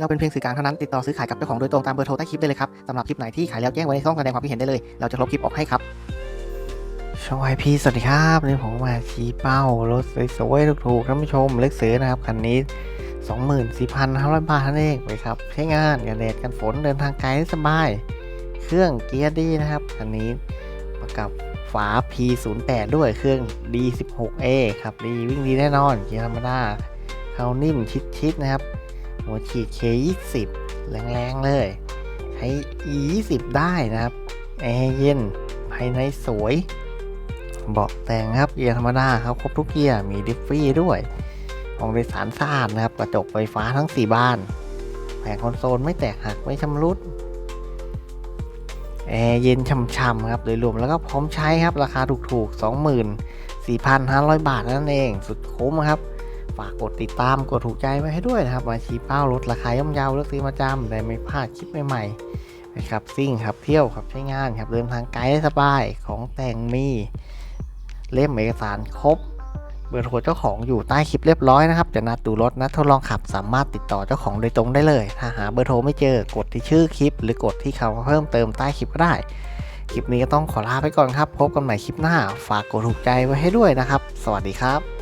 เราเป็นเพียงสื่อกลางเท่านั้นติดต่อซื้อขายกับเจ้าของโดยตรงตามเบอร์โทรใต้คลิปได้เลยครับสำหรับคลิปไหนที่ขายแล้วแจ้งไว้ในช่องแสดงความคิดเห็นได้เลย เราจะลบคลิปออกให้ครับช่องไอพีสวัสดีครับนี่ผมมาชี้เป้ารถสวยๆถูกๆท่านผู้ชมเลือกซื้อนะครับคันนี้24,500 บาทนั่นเองไปครับใช้งานกันแดดกันฝนเดินทางไกลได้สบาย เครื่องเกียร์ดีนะครับคันนี้ประกับฝา P08 ด้วยเครื่อง D16A ครับดีวิ่งดีแน่นอนเกียร์ธรรมดาเขานิ่มชิดๆนะครับ หัวฉีด K20 แรงๆเลยใช้ E20 ได้นะครับแอร์เย็นภายในสวย เบาะแต่งครับเกียร์ธรรมดาครับครบทุกเกียร์มีดิฟฟี่ด้วยห้องโดยสารสะอาดนะครับ กระจกไฟฟ้าทั้ง 4 บาน แผงคอนโซลไม่แตกหักไม่ชำรุดแอร์เย็นช่ำๆครับโดยรวมแล้วก็พร้อมใช้ครับ ราคาถูกๆ 24,500 บาทนั่นเอง สุดคุ้มครับ ฝากกดติดตามกดถูกใจไว้ให้ด้วยนะครับมาชี้เป้ารถราคาย่อมเยาเลือกซื้อมาจำแต่ไม่พลาดคลิปใหม่ๆนะครับซิ่งครับเที่ยวครับใช้งานครับเดินทางไกลได้สบายของแต่งมีเล่มเอกสารครบเบอร์โทรเจ้าของอยู่ใต้คลิปเรียบร้อยนะครับจะนัดดูรถนัดทดลองขับสามารถติดต่อเจ้าของโดยตรงได้เลย ถ้าหาเบอร์โทรไม่เจอกดที่ชื่อคลิป หรือกดที่คำเพิ่มเติมใต้คลิปก็ได้ คลิปนี้ก็ต้องขอลาไปก่อนครับ พบกันใหม่คลิปหน้า ฝากกดถูกใจไว้ให้ด้วยนะครับ สวัสดีครับ